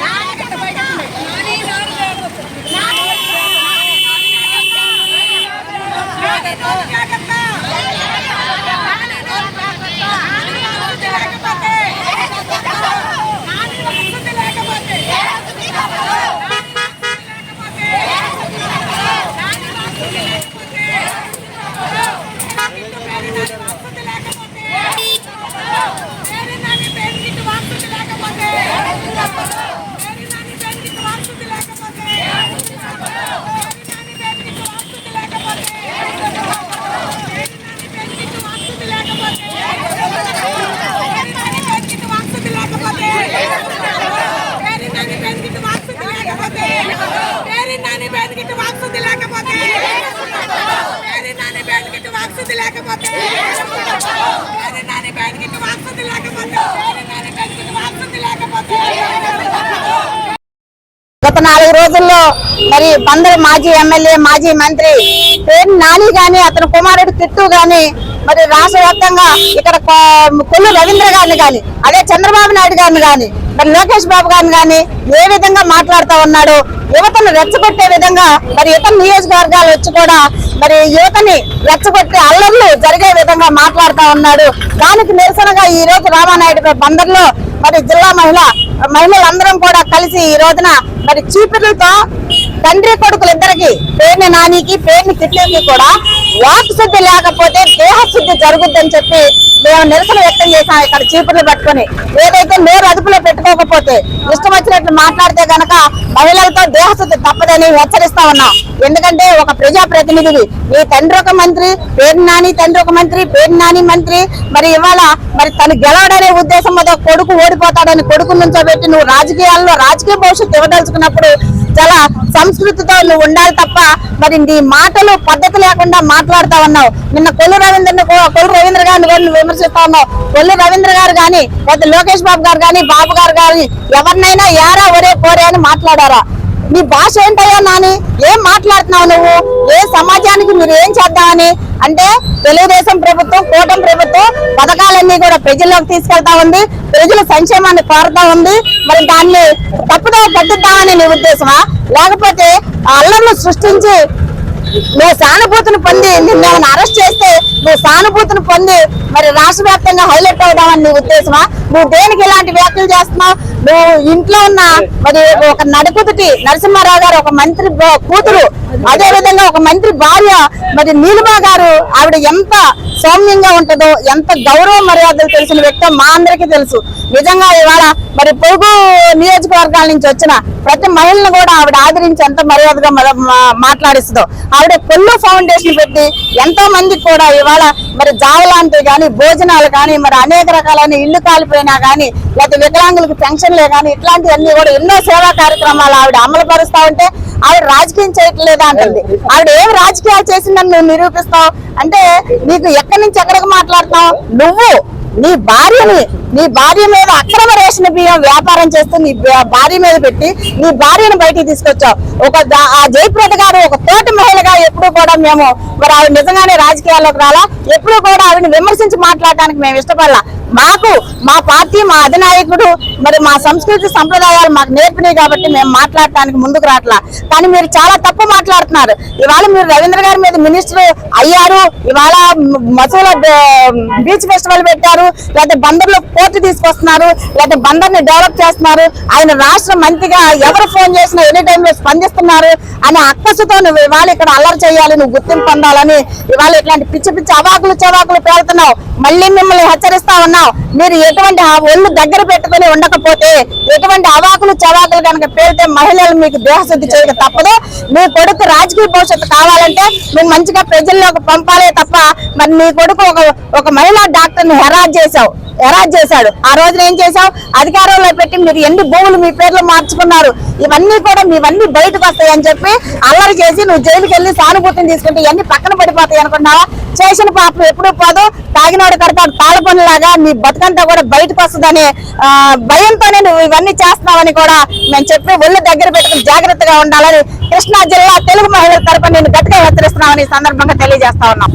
না లేకపోతే లేకపోతే గత నాలుగు రోజుల్లో మరి బందరు మాజీ ఎమ్మెల్యే మాజీ మంత్రి పేరు నాని గాని అతని కుమారుడు తిట్టు గాని మరి రాష్ట్ర వ్యాప్తంగా ఇక్కడ కొల్లు రవీంద్ర గారిని గాని అదే చంద్రబాబు నాయుడు గారిని గాని మరి లోకేష్ బాబు గారిని గాని ఏ విధంగా మాట్లాడుతూ ఉన్నాడు యువతను రెచ్చగొట్టే విధంగా మరి ఇతర నియోజకవర్గాలు వచ్చి కూడా మరి యువతని రెచ్చగొట్టే అల్లర్లు జరిగే విధంగా మాట్లాడుతూ ఉన్నాడు. దానికి నిరసనగా ఈ రోజు రామానాయుడు బందర్లో మరి జిల్లా మహిళ మహిళలందరం కూడా కలిసి ఈ రోజున మరి చీపుర్లతో తండ్రి కొడుకులు ఇద్దరికి పేరుని నానికి పేరుని తిట్టేకి కూడా వాక్శుద్ధి లేకపోతే దేహశుద్ధి జరుగుద్దని చెప్పి మేము నిరసన వ్యక్తం చేసాం ఇక్కడ చీపుర్లు పట్టుకొని. ఏదైతే నోరు అదుపులో పెట్టుకోకపోతే ఇష్టం వచ్చినట్లు మాట్లాడితే గనక మహిళలతో దేహశుద్ధి తప్పదని హెచ్చరిస్తా ఉన్నాం. ఎందుకంటే ఒక ప్రజా ప్రతినిధివి నీ తండ్రి ఒక మంత్రి పేరు నాని తండ్రి ఒక మంత్రి పేరు నాని మంత్రి మరి ఇవాళ మరి తను గెలవడనే ఉద్దేశం మీద కొడుకు ఓడిపోతాడని కొడుకు నుంచోబెట్టి నువ్వు రాజకీయాల్లో రాజకీయ భవిష్యత్తు ఇవ్వదలుచుకున్నప్పుడు చాలా సంస్కృతితో నువ్వు ఉండాలి తప్ప మరి నీ మాటలు పద్ధతి లేకుండా మాట్లాడుతా ఉన్నావు. నిన్న కొల్లు రవీంద్ర కొల్లు రవీంద్ర గారిని కూడా నువ్వు విమర్శిస్తా ఉన్నావు. కొల్లు రవీంద్ర గారు కానీ లేకపోతే లోకేష్ బాబు గారు కానీ బాబు గారు కానీ ఎవరినైనా ఏరా ఒరే పోరే అని మాట్లాడారా? నీ భాష ఏంటయ్యా నాని? ఏం మాట్లాడుతున్నావు నువ్వు? ఏ సమాజానికి మీరు ఏం చేద్దామని? అంటే తెలుగుదేశం ప్రభుత్వం కూటమి ప్రభుత్వం పథకాలన్నీ కూడా ప్రజల్లోకి తీసుకెళ్తా ఉంది. ప్రజల సంక్షేమాన్ని కోరుతా ఉంది. మరి దాన్ని పట్టిద్దామని నీ ఉద్దేశమా? లేకపోతే అల్లర్లు సృష్టించి నువ్వు సానుభూతిని పొంది నిన్ను అరెస్ట్ చేస్తే నువ్వు సానుభూతిని పొంది మరి రాష్ట్ర వ్యాప్తంగా హైలైట్ అవుదామని నీ ఉద్దేశమా? నువ్వు దేనికి ఇలాంటి వ్యాఖ్యలు చేస్తున్నావు? నువ్వు ఇంట్లో ఉన్న మరి ఒక నడుపుతుటి నరసింహారావు గారు ఒక మంత్రి కూతురు అదే విధంగా ఒక మంత్రి భార్య మరి నీలిమా గారు ఆవిడ ఎంత సౌమ్యంగా ఉంటుందో ఎంత గౌరవ మర్యాదలు తెలిసిన వ్యక్తి మా అందరికీ తెలుసు. నిజంగా ఇవాళ మరి పొరుగు నియోజకవర్గాల నుంచి వచ్చిన ప్రతి మహిళను కూడా ఆవిడ ఆదరించి ఎంత మర్యాదగా మాట్లాడిస్తుందో. ఆవిడ కొల్లు ఫౌండేషన్ పెట్టి ఎంతో మందికి కూడా ఇవాళ మరి జావలాంటివి కానీ భోజనాలు కానీ మరి అనేక రకాలైన ఇల్లు కాలిపోయినా కానీ లేకపోతే వికలాంగులకు పెన్షన్లే కానీ ఇట్లాంటివన్నీ కూడా ఎన్నో సేవా కార్యక్రమాలు ఆవిడ అమలు పరుస్తా ఉంటే ఆవిడ రాజకీయం చేయట్లేదా అంటుంది. ఆవిడ ఏం రాజకీయాలు చేసిందని నువ్వు నిరూపిస్తావు? అంటే నీకు ఎక్కడి నుంచి ఎక్కడికి మాట్లాడతావు? నువ్వు నీ భార్యని నీ భార్య మీద అక్రమ రేషన్ బియ్యం వ్యాపారం చేస్తూ నీ భార్య మీద పెట్టి నీ భార్యను బయటికి తీసుకొచ్చావు. ఒక ఆ జయప్రద గారు ఒక తోటి మహిళగా ఎప్పుడు కూడా మేము మరి ఆవిడ నిజంగానే రాజకీయాల్లోకి రాలా? ఎప్పుడు కూడా ఆవిడని విమర్శించి మాట్లాడటానికి మేము ఇష్టపడలా. మాకు మా పార్టీ మా అధినాయకుడు మరి మా సంస్కృతి సంప్రదాయాలు మాకు నేర్పినాయి కాబట్టి మేము మాట్లాడటానికి ముందుకు రావట్లా. కానీ మీరు చాలా తప్పు మాట్లాడుతున్నారు. ఇవాళ మీరు రవీంద్ర గారి మీద మినిస్టర్ అయ్యారు. ఇవాళ మసూల బీచ్ ఫెస్టివల్ పెట్టారు. లేకపోతే బందర్లో పోర్టు తీసుకొస్తున్నారు. లేకపోతే బందర్ని డెవలప్ చేస్తున్నారు. ఆయన రాష్ట్ర మంత్రిగా ఎవరు ఫోన్ చేసినా ఎనీ టైంలో స్పందిస్తున్నారు అనే అక్కసుతో నువ్వు ఇవాళ ఇక్కడ అల్లరి చేయాలి నువ్వు గుర్తింపు పొందాలని ఇవాళ ఇట్లాంటి పిచ్చి పిచ్చి అవాకులు చవాకులు పేలుతున్నావు. మళ్ళీ మిమ్మల్ని హెచ్చరిస్తా ఉన్నా మీరు ఎటువంటి ఆ ఒళ్ళు దగ్గర పెట్టుకుని ఉండకపోతే ఎటువంటి అవాకులు చవాకులు కనుక పేరితే మహిళలు మీకు దేహశుద్ధి చేయక తప్పదు. మీ కొడుకు రాజకీయ భవిష్యత్తు కావాలంటే మీరు మంచిగా ప్రజల్లోకి పంపాలే తప్ప మరి మీ కొడుకు ఒక ఒక మహిళా డాక్టర్ని హెరాజ్ చేశావు. ఎరాజ్ చేశాడు. ఆ రోజున ఏం చేశావు? అధికారంలో పెట్టి మీరు ఎన్ని భూములు మీ పేర్లు మార్చుకున్నారు? ఇవన్నీ కూడా మీవన్నీ బయటకు వస్తాయని చెప్పి అల్లరి చేసి నువ్వు జైలుకి వెళ్ళి సానుభూతిని తీసుకుంటే ఇవన్నీ పక్కన పడిపోతాయి అనుకున్నావా చేసిన పాపం ఎప్పుడు పోదు. తాగినోడు కడతాడు తాళ పనులాగా నీ బతుకంతా కూడా బయటకు వస్తుందనే భయంతోనే నువ్వు ఇవన్నీ చేస్తున్నావని కూడా మేము చెప్పి ఒళ్ళు దగ్గర పెట్టుకుని జాగ్రత్తగా ఉండాలని కృష్ణా జిల్లా తెలుగు మహిళల తరపున నేను గట్టిగా హెచ్చరిస్తున్నామని ఈ సందర్భంగా తెలియజేస్తా ఉన్నాం.